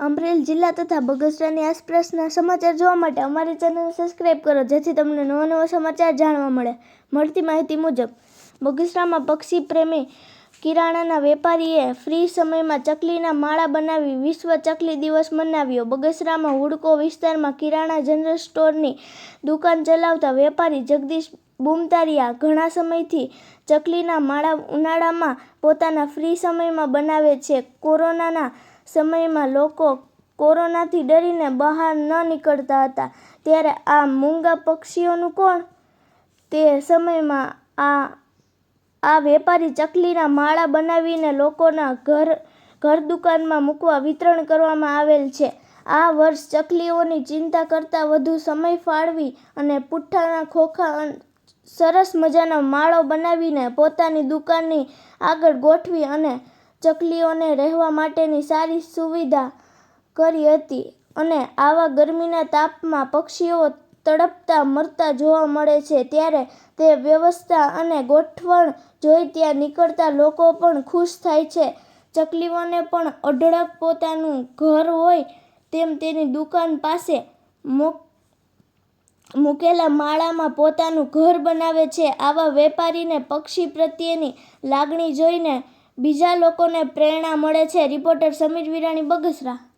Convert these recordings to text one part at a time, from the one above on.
અમરેલી જિલ્લા તથા બગસરાની આસપાસના સમાચાર જોવા માટે અમારી ચેનલ સબસ્ક્રાઇબ કરો, જેથી તમને નવા નવા સમાચાર જાણવા મળે. મળતી માહિતી મુજબ, બગસરામાં પક્ષી પ્રેમી કિરાણાના વેપારીએ ફ્રી સમયમાં ચકલીના માળા બનાવી વિશ્વ ચકલી દિવસ મનાવ્યો. બગસરામાં હુડકો વિસ્તારમાં કિરાણા જનરલ સ્ટોરની દુકાન ચલાવતા વેપારી જગદીશ બુમતારિયા ઘણા સમયથી ચકલીના માળા ઉનાળામાં પોતાના ફ્રી સમયમાં બનાવે છે. કોરોનાના સમયમાં લોકો કોરોનાથી ડરીને બહાર ન નીકળતા હતા. ત્યારે આ મૂંગા પક્ષીઓનું કોણ? તે સમયમાં આ આ વેપારી ચકલીના માળા બનાવીને લોકોના ઘર ઘર દુકાનમાં મૂકવા વિતરણ કરવામાં આવેલ છે. આ વર્ષ ચકલીઓની ચિંતા કરતાં વધુ સમય ફાળવી અને પુઠ્ઠાના ખોખા સરસ મજાનો માળો બનાવીને પોતાની દુકાનની આગળ ગોઠવી અને ચકલીઓને રહેવા માટેની સારી સુવિધા કરી હતી અને આવા ગરમીના તાપમાં પક્ષીઓ તડપતા મરતા જોવા મળે છે ત્યારે તે વ્યવસ્થા અને ગોઠવણ જોઈ ત્યાં નીકળતા લોકો પણ ખુશ થાય છે. ચકલીઓને પણ અઢળક પોતાનું ઘર હોય તેમ તેની દુકાન પાસે મોક મૂકેલા માળામાં પોતાનું ઘર બનાવે છે. આવા વેપારીને પક્ષી પ્રત્યેની લાગણી જોઈને બીજા લોકોને પ્રેરણા મળે છે. રિપોર્ટર સમીર વિરાણી બગસરા.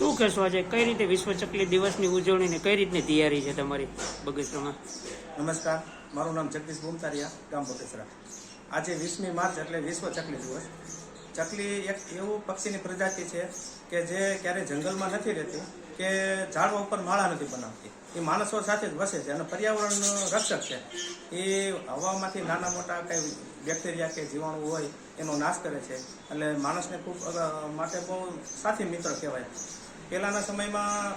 શું કહેશો આજે? કઈ રીતે વિશ્વ ચકલી દિવસની ઉજવણી ને કઈ રીતની તૈયારી છે તમારી બગીચામાં નમસ્કાર. મારું નામ જગદીશ બુમતારિયા, ગામ બગસરા. આજે વીસમી માર્ચ એટલે વિશ્વ ચકલી દિવસ. ચકલી એક એવું પક્ષીની પ્રજાતિ છે કે જે ક્યારેય જંગલમાં નથી રહેતી, કે ઝાડવા ઉપર માળા નથી બનાવતી. એ માણસો સાથે જ વસે છે અને પર્યાવરણ રક્ષક છે. એ હવામાંથી નાના મોટા કંઈ બેક્ટેરિયા કે જીવાણુ હોય, એનો નાશ કરે છે. એટલે માણસને ખૂબ માટે બહુ સાથી મિત્ર કહેવાય. પહેલાંના સમયમાં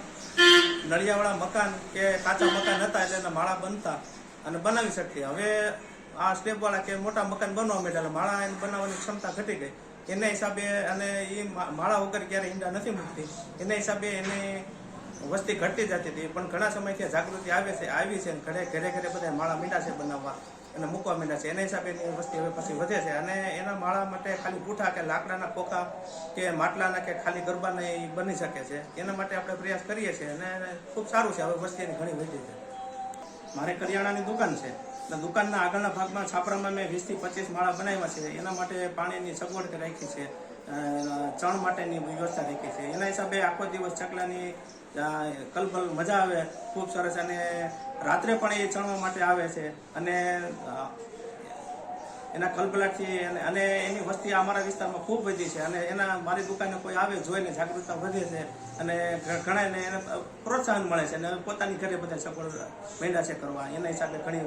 નળિયાવાળા મકાન કે કાચા મકાન હતા એટલે એના માળા બનતા અને બનાવી શકતી હવે આ સ્લેબવાળા કે મોટા મકાન બનવા માંડ્યા એટલે માળા એને બનાવવાની ક્ષમતા ઘટી ગઈ. એના હિસાબે અને એ માળા વગર ક્યારે ઈંડા નથી મૂકતી. એના હિસાબે એની વસ્તી ઘટતી જતી હતી. પણ ઘણા સમયથી જાગૃતિ આવે છે, આવી છે ઘરે ઘરે ઘરે બધા માળા મીંડા છે બનાવવા. અને મૂકવા માંડ્યા છે. એના હિસાબે એની વસ્તી હવે પછી વધે છે. અને એના માળા માટે ખાલી પૂઠા કે લાકડાના ખોખા કે માટલાના કે ખાલી ગરબાના એ બની શકે છે. એના માટે આપણે પ્રયાસ કરીએ છીએ અને ખૂબ સારું છે. હવે વસ્તી એની ઘણી વધી છે. મારે કરિયાણાની દુકાન છે. અને દુકાનના આગળના ભાગમાં છાપરામાં મેં વીસથી પચીસ માળા બનાવ્યા છે. એના માટે પાણીની સગવડ રાખી છે. ચણ માટેની વ્યવસ્થા રાખી છે. એના હિસાબે આખો દિવસ ચકલાની કલબલ મજા આવે, ખૂબ સરસ અને રાત્રે પણ એ ચણવા માટે આવે છે. અને એના કલબલાટથી અને એની વસ્તી અમારા વિસ્તારમાં ખૂબ વધી છે. અને એના, મારી દુકાને કોઈ આવે જોઈને જાગૃતતા વધે છે. અને ઘ- ઘણા એને પ્રોત્સાહન મળે છે. અને પોતાની ઘરે બધા સફળ માંડ્યા છે કરવા. એના હિસાબે ઘણી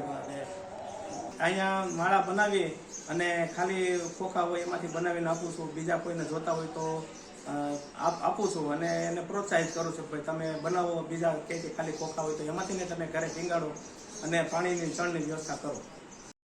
અહીંયા માળા બનાવી અને ખાલી ખોખા હોય એમાંથી બનાવીને આપું છું. બીજા કોઈને જોતા હોય તો આપ- છું અને એને પ્રોત્સાહિત કરું છું ભાઈ તમે બનાવો, બીજા કે ખાલી ખોખા હોય તો એમાંથી તમે ઘરે ટીંગાડો અને પાણીની ચણની વ્યવસ્થા કરો.